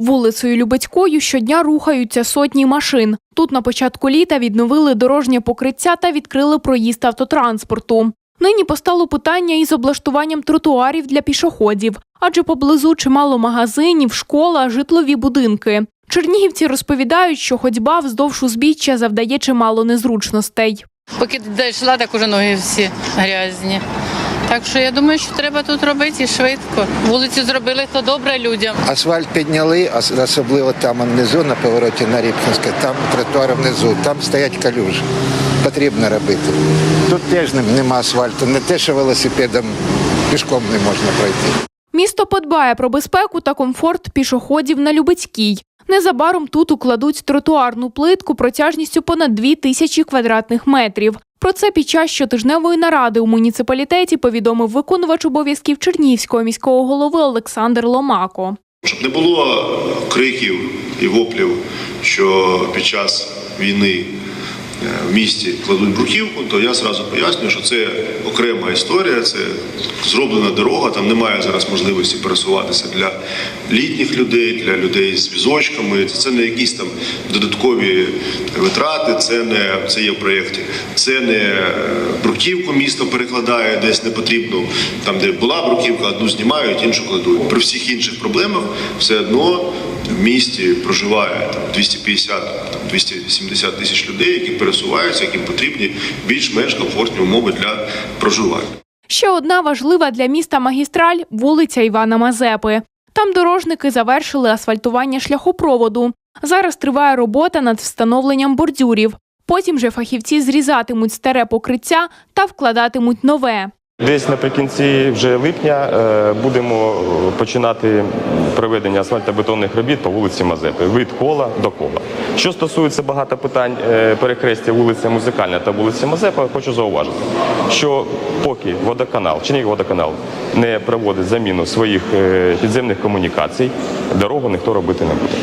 Вулицею Любецькою щодня рухаються сотні машин. Тут на початку літа відновили дорожнє покриття та відкрили проїзд автотранспорту. Нині постало питання із облаштуванням тротуарів для пішоходів, адже поблизу чимало магазинів, школа, житлові будинки. Чернігівці розповідають, що ходьба вздовж узбіччя завдає чимало незручностей. Поки дійшла, так уже ноги всі грязні. Так що я думаю, що треба тут робити і швидко. Вулицю зробили, то добре людям. Асфальт підняли, особливо там внизу на повороті на Рібкінське, там тротуар внизу, там стоять калюжі. Потрібно робити. Тут теж нема асфальту, не те, що велосипедом пішком не можна пройти. Місто подбає про безпеку та комфорт пішоходів на Любецькій. Незабаром тут укладуть тротуарну плитку протяжністю понад 2 тисячі квадратних метрів. Про це під час щотижневої наради у муніципалітеті повідомив виконувач обов'язків Чернівського міського голови Олександр Ломако. Щоб не було криків і воплів, що під час війни в місті кладуть бруківку, то я зразу пояснюю, що це окрема історія, це зроблена дорога, там немає зараз можливості пересуватися для літніх людей, для людей з візочками. Це не якісь там додаткові витрати, це не це є в проєкті. Це не е, бруківку місто перекладає десь не потрібно. Там, де була бруківка, одну знімають, іншу кладуть. При всіх інших проблемах все одно в місті проживає там 250, там 270 тисяч людей, які пересуваються, яким потрібні більш-менш комфортні умови для проживання. Ще одна важлива для міста магістраль вулиця Івана Мазепи. Там дорожники завершили асфальтування шляхопроводу. Зараз триває робота над встановленням бордюрів. Потім же фахівці зрізатимуть старе покриття та вкладатимуть нове. Десь наприкінці вже липня е, будемо починати проведення асфальтобетонних робіт по вулиці Мазепи від кола до кола. Що стосується багато питань е, перехрестя вулиця Музикальна та вулиці Мазепа, хочу зауважити, що поки водоканал, Чернігів водоканал не проводить заміну своїх е, підземних комунікацій, дорогу ніхто робити не буде.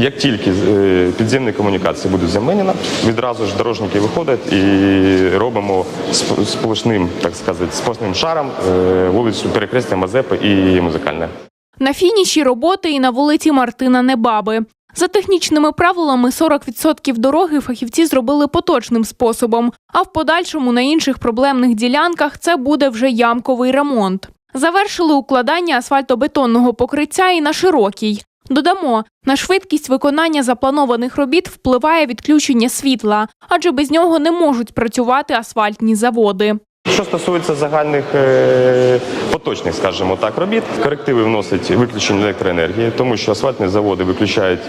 Як тільки е, підземні комунікації будуть замінені, відразу ж дорожники виходять і робимо сп- сплошним, так сказати, сплошним шаром е, вулицю перекрестя Мазепи і музикальне. На фініші роботи і на вулиці Мартина Небаби. За технічними правилами 40% дороги фахівці зробили поточним способом, а в подальшому на інших проблемних ділянках це буде вже ямковий ремонт. Завершили укладання асфальтобетонного покриття і на широкій. Додамо, на швидкість виконання запланованих робіт впливає відключення світла, адже без нього не можуть працювати асфальтні заводи. Що стосується загальних е, поточних, скажімо так, робіт, корективи вносять виключення електроенергії, тому що асфальтні заводи виключають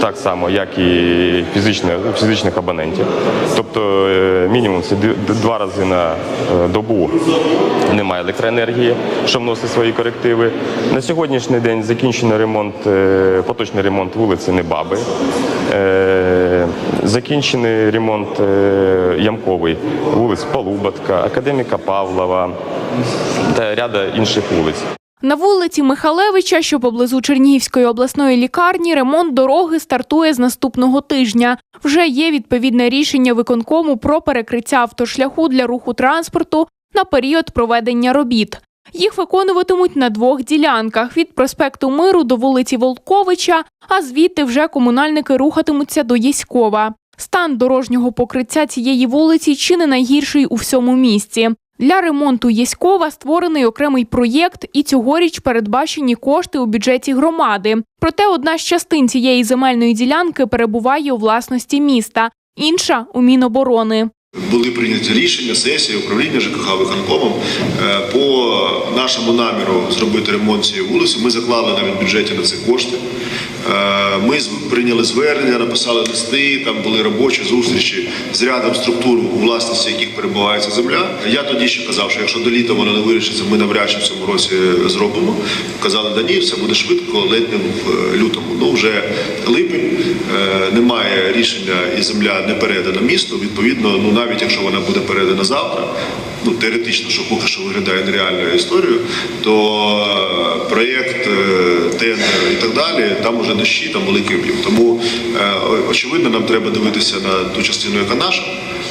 так само, як і фізичні, фізичних абонентів. Тобто е, мінімум це два рази на е, добу немає електроенергії, що вносить свої корективи. На сьогоднішній день закінчено ремонт, е, поточний ремонт вулиці Небаби. Е, Закінчений ремонт е, ямковий вулиць Полуботка, Академіка Павлова та ряда інших вулиць. На вулиці Михалевича, що поблизу Чернігівської обласної лікарні, ремонт дороги стартує з наступного тижня. Вже є відповідне рішення виконкому про перекриття автошляху для руху транспорту на період проведення робіт. Їх виконуватимуть на двох ділянках від проспекту Миру до вулиці Волковича, а звідти вже комунальники рухатимуться до Єськова. Стан дорожнього покриття цієї вулиці чи не найгірший у всьому місті. Для ремонту Єськова створений окремий проєкт, і цьогоріч передбачені кошти у бюджеті громади. Проте одна з частин цієї земельної ділянки перебуває у власності міста, інша у Міноборони. Були прийняті рішення сесії управління ЖКХ виконкомом е, по нашому наміру зробити ремонт цієї вулиці. Ми заклали навіть бюджеті на це кошти. Е, Ми прийняли звернення, написали листи, там були робочі зустрічі з рядом структур, у власності яких перебуває ця земля. Я тоді ще казав, що якщо до літа воно не вирішиться, ми навряд чи в цьому році зробимо. Казали, да ні, все буде швидко, летним в е, лютому. Ну вже липень, е, немає рішення і земля не передана місту. Відповідно, ну навіть якщо вона буде передана завтра, ну теоретично, що поки що виглядає нереальною історією, то проєкт, тендер і так далі, там уже дощі, там великий об'єм. Тому е, очевидно, нам треба дивитися на ту частину, яка наша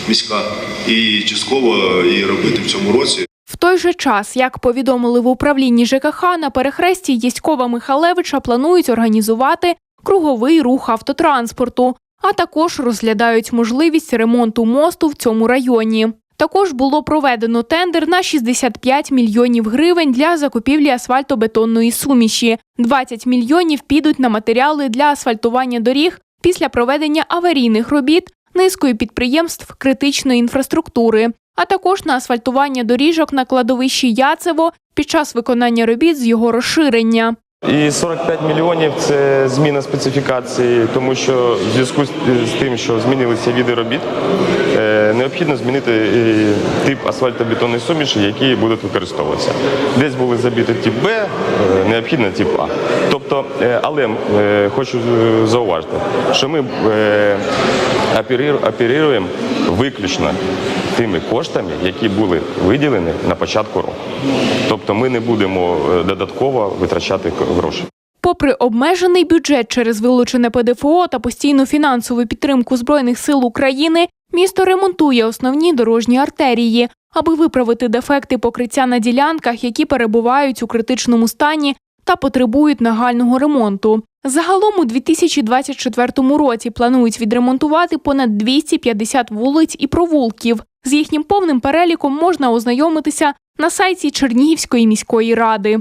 міська, і частково її робити в цьому році. В той же час, як повідомили в управлінні ЖКХ, на перехресті Єськова Михалевича планують організувати круговий рух автотранспорту, а також розглядають можливість ремонту мосту в цьому районі. Також було проведено тендер на 65 мільйонів гривень для закупівлі асфальтобетонної суміші. 20 мільйонів підуть на матеріали для асфальтування доріг після проведення аварійних робіт низкою підприємств критичної інфраструктури, а також на асфальтування доріжок на кладовищі Яцево під час виконання робіт з його розширення. І 45 мільйонів це зміна специфікації, тому що в зв'язку з тим, що змінилися види робіт, е, необхідно змінити тип асфальтобетонної суміші, які будуть використовуватися. Десь були забиті тип Б, е, необхідно тип А. Тобто, е, але хочу зауважити, що ми оперуємо виключно тими коштами, які були виділені на початку року. Тобто ми не будемо е, додатково витрачати гроші. Попри обмежений бюджет через вилучене ПДФО та постійну фінансову підтримку Збройних сил України, місто ремонтує основні дорожні артерії, аби виправити дефекти покриття на ділянках, які перебувають у критичному стані та потребують нагального ремонту. Загалом у 2024 році планують відремонтувати понад 250 вулиць і провулків. З їхнім повним переліком можна ознайомитися на сайті Чернігівської міської ради.